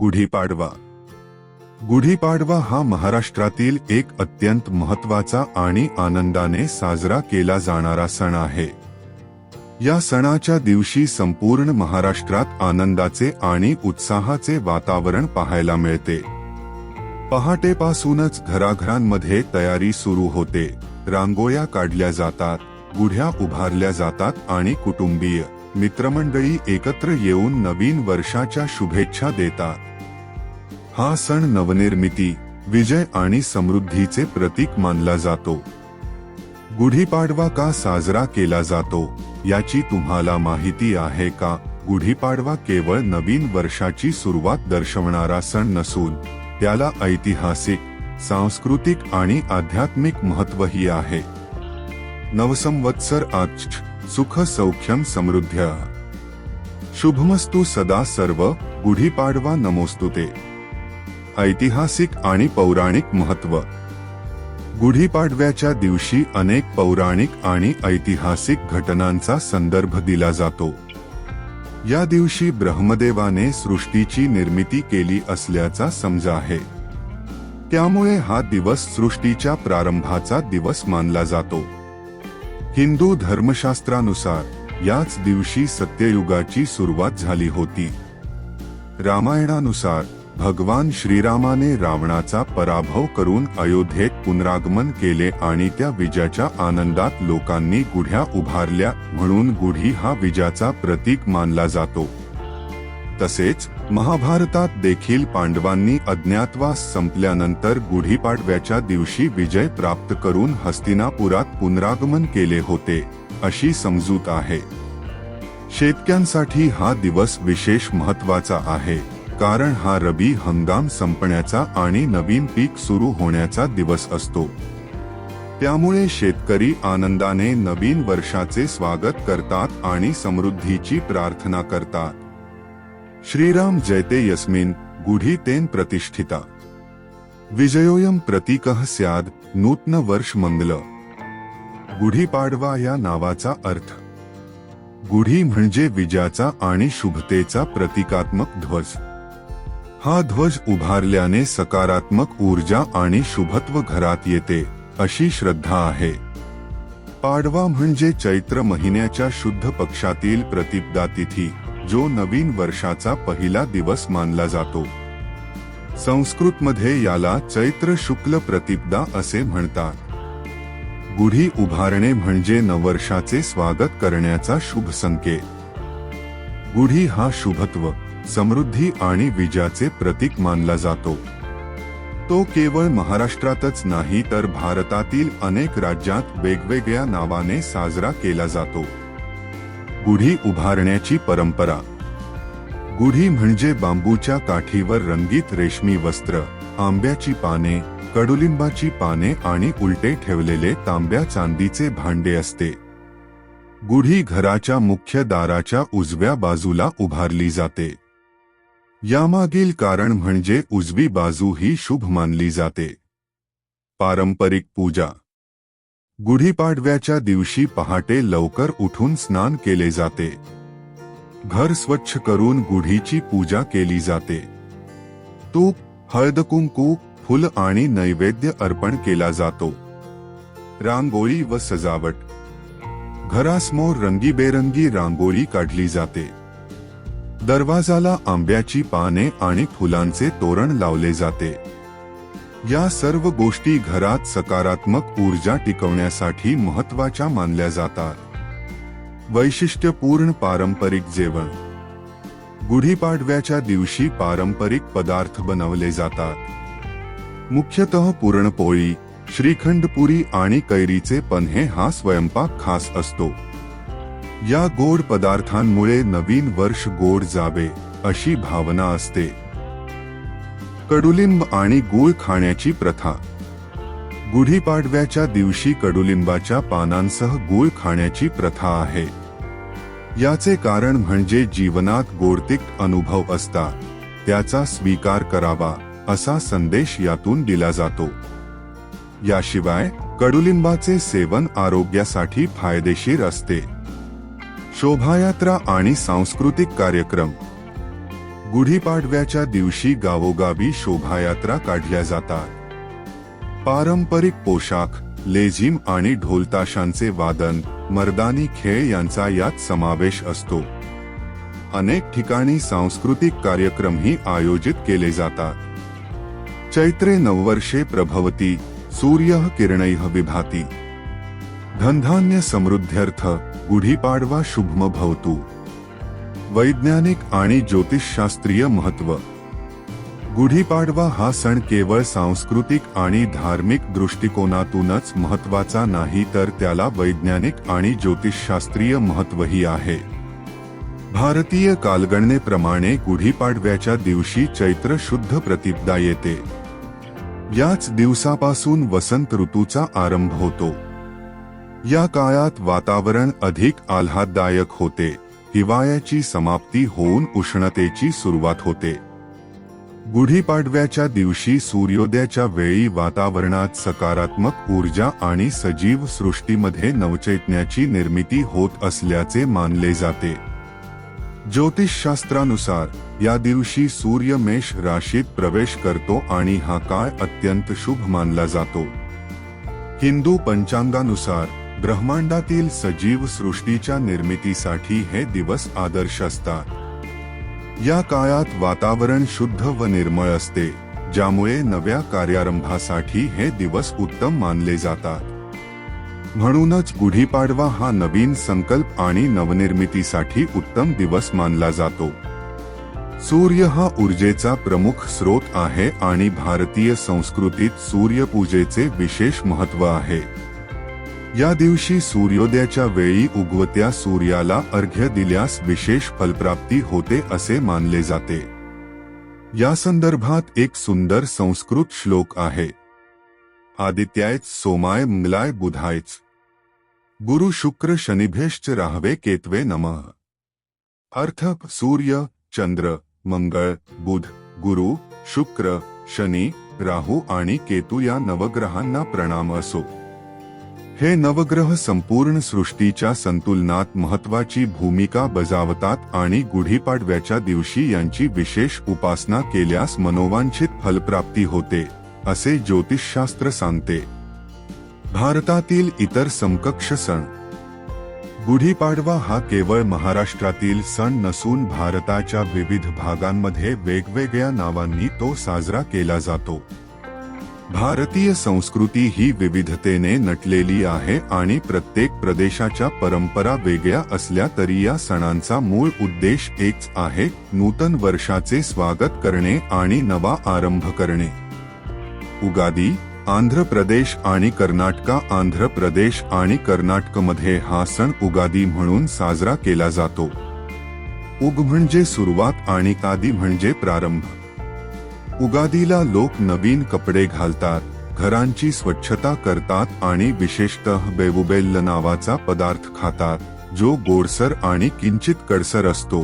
गुढीपाडवा. गुढीपाडवा हा महाराष्ट्रातील एक अत्यंत महत्त्वाचा आणि आनंदाने साजरा केला जाणारा सण आहे. या सणाच्या दिवशी संपूर्ण महाराष्ट्रात आनंदाचे आणि उत्साहाचे वातावरण पाहायला मिळते. पहाटेपासूनच घराघरांमध्ये तयारी सुरू होते. रांगोळ्या काढल्या जातात गुढ्या उभारल्या जातात आणि कुटुंबीय मित्रमंडळी एकत्र येऊन नवीन वर्षाच्या शुभेच्छा देतात. हा सण नवनिर्मिती विजय आणि समृद्धीचे प्रतीक मानला जातो. गुढीपाडवा का साजरा केला जातो याची तुम्हाला माहिती आहे का? गुढीपाडवा केवळ नवीन वर्षाची सुरुवात दर्शवणारा सण नसून त्याला ऐतिहासिक सांस्कृतिक आणि आध्यात्मिक महत्वही आहे. नवसंवत्सर आज सुख सौख्यम समृद्ध शुभमस्तू सदा सर्व गुढीपाडवा नमोस्तुते ऐतिहासिक आणि पौराणिक महत्त्व गुढीपाडव्याच्या दिवशी अनेक पौराणिक आणि ऐतिहासिक घटनांचा संदर्भ दिला जातो। या दिवशी ब्रह्मदेवाने सृष्टीची निर्मिती केली असल्याचा समज आहे। त्यामुळे हा दिवस सृष्टीच्या प्रारंभाचा दिवस मानला जातो। हिंदू धर्मशास्त्रानुसार याच दिवशी सत्ययुगाची सुरुवात झाली होती. रामायणानुसार भगवान श्रीरामाने रावणाचा पराभव करून अयोध्येत पुनरागमन केले आणि त्या विजयाच्या आनंदात लोकांनी गुढ्या उभारल्या म्हणून गुढी हा विजयाचा प्रतीक मानला जातो. तसेच महाभारतात देखील पांडवांनी अज्ञातवास संपल्यानंतर गुढीपाडव्याच्या दिवशी विजय प्राप्त करून हस्तिनापुरात पुनरागमन केले होते अशी समजूत आहे. शेतकऱ्यांसाठी हा दिवस विशेष महत्त्वाचा आहे कारण हा रबी हंगाम संपण्याचा आणि नवीन पीक सुरू होण्याचा दिवस असतो. त्यामुळे शेतकरी आनंदाने नवीन वर्षाचे स्वागत करतात आणि समृद्धीची प्रार्थना करतात. श्रीराम जयते यस्मिन गुढी तेन प्रतिष्ठिता। विजयोयम प्रतीकः स्याद नूतन वर्ष मंगल गुढीपाडवा या नावाचा अर्थ। गुढी म्हणजे विजयाचा आणि शुभतेचा प्रतिकात्मक ध्वज। हा ध्वज उभारल्याने सकारात्मक ऊर्जा आणि शुभत्व घरात येते अशी श्रद्धा आहे। पाडवा म्हणजे चैत्र महिन्याच्या शुद्ध पक्षातील प्रतिपदा तिथी जो नवीन वर्षाचा पहिला दिवस मानला जातो. संस्कृतमध्ये याला चैत्र शुक्ल प्रतिपदा असे म्हणतात. गुढी उभारणे म्हणजे नववर्षाचे स्वागत करण्याचा शुभ संकेत. गुढी हा शुभत्व समृद्धी आणि विजयाचे प्रतीक मानला जातो. तो केवळ महाराष्ट्रातच नाही तर भारतातील अनेक राज्यात वेगवेगळ्या नावाने साजरा केला जातो. गुढी उभारण्याची परंपरा. गुढी म्हणजे बांबूच्या काठीवर रंगीत रेशमी वस्त्र आंब्याची पाने कडुलिंबाची पाने आणि उलटे ठेवलेले तांब्या चांदीचे भांडे असते. गुढी घराच्या मुख्य दाराच्या उजव्या बाजूला उभारली जाते. यामागील कारण म्हणजे उजवी बाजू ही शुभ मानली जाते. पारंपरिक पूजा गुढीपाडव्याच्या दिवशी पहाटे लवकर उठून स्नान केले जाते. घर स्वच्छ करून गुढीची पूजा केली जाते. तूप हळदकुंकू फुल आणि नैवेद्य अर्पण केला जातो. रांगोळी व सजावट. घरासमोर रंगीबेरंगी रांगोळी काढली जाते. दरवाजाला आंब्याची पाने आणि फुलांचे तोरण लावले जाते. या सर्व गोष्टी घरात सकारात्मक ऊर्जा टिकवण्यासाठी महत्त्वाच्या मानल्या जातात. वैशिष्ट्यपूर्ण पारंपरिक जेवण. गुढीपाडव्याच्या दिवशी पारंपरिक पदार्थ बनवले जातात. मुख्यतः पुरणपोळी श्रीखंडपुरी आणि कैरीचे पन्हे हा स्वयंपाक खास असतो. या गोड पदार्थांमुळे नवीन वर्ष गोड जावे अशी भावना असते. कडुलिंब आणि गूळ खाण्याची प्रथा. गुढीपाडव्याच्या दिवशी कडुलिंबाच्या पानांसह गूळ खाण्याची प्रथा आहे. याचे कारण म्हणजे जीवनात गोडतिक अनुभव असता त्याचा स्वीकार करावा असा संदेश यातून दिला जातो. याशिवाय कडुलिंबाचे सेवन आरोग्यासाठी फायदेशीर असते. शोभायात्रा आणि सांस्कृतिक कार्यक्रम गुढीपाडव्याच्या दिवशी गावोगावी शोभायात्रा काढल्या जातात. पारंपरिक पोशाख लेझिम आणि ढोलताशांचे वादन मर्दानी खेळ यांचा यात समावेश असतो. अनेक ठिकाणी सांस्कृतिक कार्यक्रमही आयोजित केले जातात. चैत्रे नववर्षे प्रभवती सूर्य किरणैः विभाती. धनधान्य समृद्ध्यर्थ गुढीपाडवा शुभम भवतु वैज्ञानिक आणि ज्योतिषशास्त्रीय महत्त्व. गुढीपाडवा हा सण केवळ सांस्कृतिक आणि धार्मिक दृष्टिकोनातूनच महत्त्वाचा नाही तर त्याला वैज्ञानिक आणि ज्योतिषशास्त्रीय महत्वही आहे. भारतीय कालगणनेप्रमाणे गुढीपाडव्याच्या दिवशी चैत्र शुद्ध प्रतिपदा येते. याच दिवसापासून वसंत ऋतूचा आरंभ होतो. या काळात वातावरण अधिक आल्हाददायक होते. हिवाळ्याची समाप्ती होऊन उष्णतेची सुरुवात होते. गुढीपाडव्याच्या दिवशी सूर्योदयाच्या वेळी वातावरणात सकारात्मक ऊर्जा आणि सजीव सृष्टीमध्ये नवचैतन्याची निर्मिती होत असल्याचे मानले जाते. ज्योतिषशास्त्रानुसार या दिवशी सूर्य मेष राशीत प्रवेश करतो आणि हा काळ अत्यंत शुभ मानला जातो. हिंदू पंचांगानुसार ब्रह्मांडातील सजीव सृष्टीच्या निर्मितीसाठी हे दिवस आदर्श असतात. या काळात वातावरण शुद्ध व निर्मळ असते ज्यामुळे नव्या कार्यारंभासाठी हे दिवस उत्तम मानले जातात. म्हणूनच गुढीपाडवा हा नवीन संकल्प आणि नवनिर्मितीसाठी उत्तम दिवस मानला जातो. सूर्य हा ऊर्जेचा प्रमुख स्रोत आहे आणि भारतीय संस्कृतीत सूर्यपूजेचे विशेष महत्त्व आहे. या दिवशी सूर्योदयाच्या वेळी उगवत्या सूर्याला अर्घ्य दिल्यास विशेष फलप्राप्ती होते असे मानले जाते. या संदर्भात एक सुंदर संस्कृत श्लोक आहे. आदित्यायच सोमाय मंगलाय बुधायच गुरु शुक्र शनिभेश्च राहवे केतवे नमः. अर्थ सूर्य चंद्र मंगळ बुध गुरु शुक्र शनी राहू आणि केतू या नवग्रहांना प्रणाम असो. हे नवग्रह संपूर्ण सृष्टीच्या संतुलनात महत्वाची भूमिका बजावतात आणि गुढीपाडव्याच्या दिवशी यांची विशेष उपासना केल्यास मनोवांछित फलप्राप्ती होते असे ज्योतिषशास्त्र सांगते. भारतातील इतर समकक्ष सण. गुढीपाडवा हा केवळ महाराष्ट्रातील सण नसून भारताच्या विविध भागांमध्ये वेगवेगळ्या नावांनी तो साजरा केला जातो. भारतीय संस्कृती ही विविधतेने नटलेली आहे आणि प्रत्येक प्रदेशाच्या परंपरा वेगळ्या असल्या तरी या सणांचा मूळ उद्देश एकच आहे नूतन वर्षाचे स्वागत करणे आणि नवा आरंभ करणे. उगादी आंध्र प्रदेश आणि कर्नाटका आंध्र प्रदेश आणि कर्नाटकमध्ये हा सण उगादी म्हणून साजरा केला जातो. उग म्हणजे सुरुवात आणि कादी म्हणजे प्रारंभ. उगादीला लोक नवीन कपडे घालतात घरांची स्वच्छता करतात आणि विशेषतः बेवुबेल्ल नावाचा पदार्थ खातात जो गोडसर आणि किंचित कडसर असतो.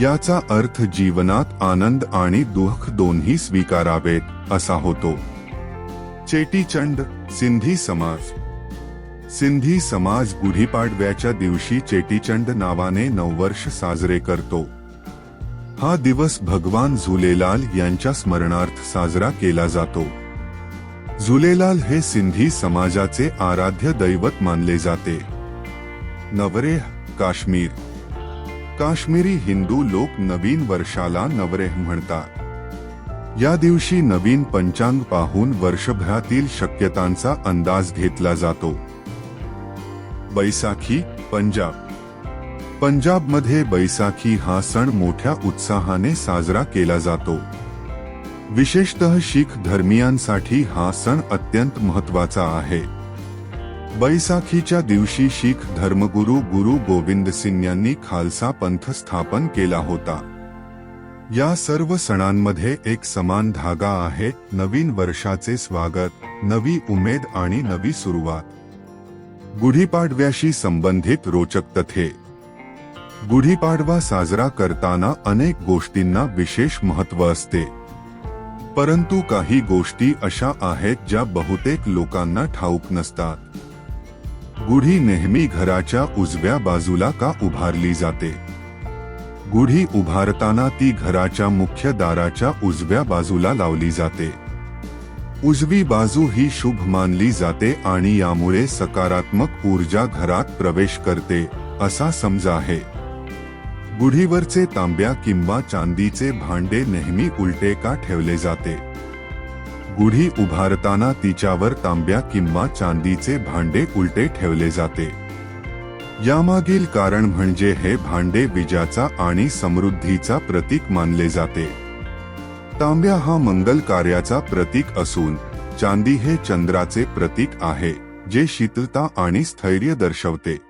याचा अर्थ जीवनात आनंद आणि दुःख दोन्ही स्वीकारावेत असा होतो. चेटीचंड सिंधी समाज. सिंधी समाज गुढीपाडव्याच्या दिवशी चेटीचंड नावाने नववर्ष साजरे करतो. हा दिवस भगवान झुलेलाल यांच्या स्मरणार्थ साजरा केला जातो. झुलेलाल हे सिंधी समाजाचे आराध्य दैवत मानले जाते. नवरेह काश्मीर. काश्मीरी हिंदू लोक नवीन वर्षाला नवरेह म्हणतात. या दिवशी नवीन पंचांग पाहून वर्षभरातील शक्यतांचा अंदाज घेतला जातो. बैसाखी पंजाब. पंजाबमध्ये बैसाखी हा सण मोठ्या उत्साहाने साजरा केला जातो. विशेषतः शीख धर्मियांसाठी हा सण अत्यंत महत्त्वाचा आहे. बैसाखीच्या दिवशी शीख धर्मगुरू गुरु गोविंद सिंग यांनी खालसा पंथ स्थापन केला होता. या सर्व सणांमध्ये एक समान धागा आहे नवीन वर्षाचे स्वागत नवी उमेद आणि नवी सुरुवात. गुढीपाडव्याशी संबंधित रोचक तथे. गुढीपाडवा साजरा करताना अनेक गोष्टींना विशेष महत्त्व असते. परंतु काही गोष्टी अशा आहेत ज्या बहुतेक लोकांना ठाऊक नसतात. गुढी नेहमी घराच्या उजव्या बाजूला का उभारली जाते? गुढी उभारताना ती घराच्या मुख्य दाराच्या उजव्या बाजूला लावली जाते. उजवी बाजू ही शुभ मानली जाते आणि यामुळे सकारात्मक ऊर्जा घरात प्रवेश करते असा समज आहे. गुढीवरचे तांब्या किंवा चांदीचे भांडे नेहमी उलटे का ठेवले जाते? गुढी उभारताना तिच्यावर तांब्या किंवा चांदीचे भांडे उलटे ठेवले जाते. यामागील कारण म्हणजे हे भांडे विजाचा आणि समृद्धीचा प्रतीक मानले जाते. तांब्या हा मंगल कार्याचा प्रतीक असून चांदी हे चंद्राचे प्रतीक आहे जे शीतलता आणि स्थैर्य दर्शवते.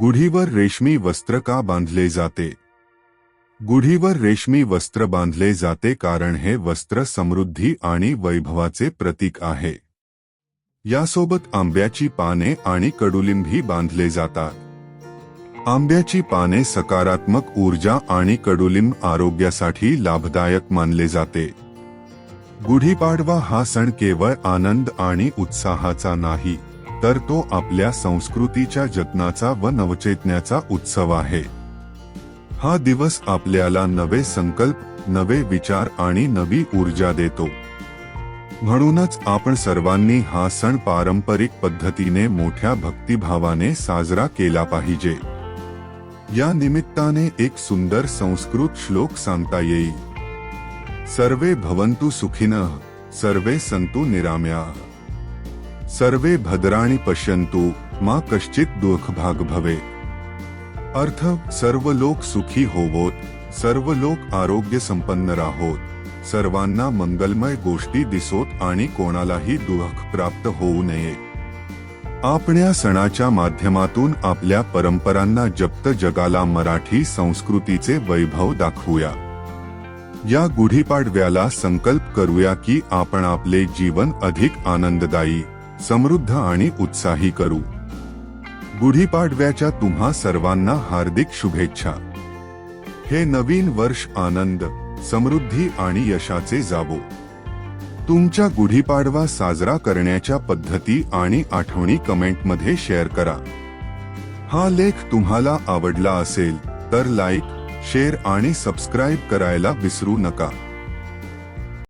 गुढीवर रेशमी वस्त्र का बांधले जाते? गुढीवर रेशमी वस्त्र बांधले जाते कारण हे वस्त्र समृद्धी आणि वैभवाचे प्रतीक आहे. यासोबत आंब्याची पाने आणि कडुलिंबही बांधले जातात. आंब्याची पाने सकारात्मक ऊर्जा आणि कडुलिंब आरोग्यासाठी लाभदायक मानले जाते. गुढीपाडवा हा सण केवळ आनंद आणि उत्साहाचा नाही. तर तो आपल्या संस्कृतीच्या जतनाचा व नवचेतन्याचा उत्सव आहे. हा दिवस आपल्याला नवे संकल्प नवे विचार आणि नवी ऊर्जा देतो. म्हणूनच आपण सर्वांनी हा सण पारंपरिक पद्धतीने मोठ्या भक्तिभावाने साजरा केला पाहिजे. या निमित्ताने एक सुंदर संस्कृत श्लोक सांगता येईल. सर्वे भवंतु सुखिनः सर्वे संतु निराम्या. सर्वे भद्राणी पश्यंतु मा कश्चित दुःखभाग भवे। अर्थ सर्व लोक सुखी होवोत सर्व लोक आरोग्य संपन्न राहोत सर्वांना मंगलमय गोष्टी दिसोत आणि कोणालाही दुःख प्राप्त होऊ नये। आपण्या सणाच्या माध्यमातून आपल्या परंपरांना जप्त जगाला मराठी संस्कृतीचे वैभव दाखवूया। या गुढीपाडव्याला संकल्प करूया की आपण आपले जीवन अधिक आनंददायी समृद्ध आणि उत्साही करू. गुढीपाडव्याच्या तुम्हा सर्वांना हार्दिक शुभेच्छा. हे नवीन वर्ष आनंद समृद्धी आणि यशाचे जावो. तुमच्या गुढीपाडवा साजरा करण्याच्या पद्धती आणि आठवणी कमेंटमध्ये शेअर करा. हा लेख तुम्हाला आवडला असेल तर लाईक शेअर आणि सबस्क्राईब करायला विसरू नका.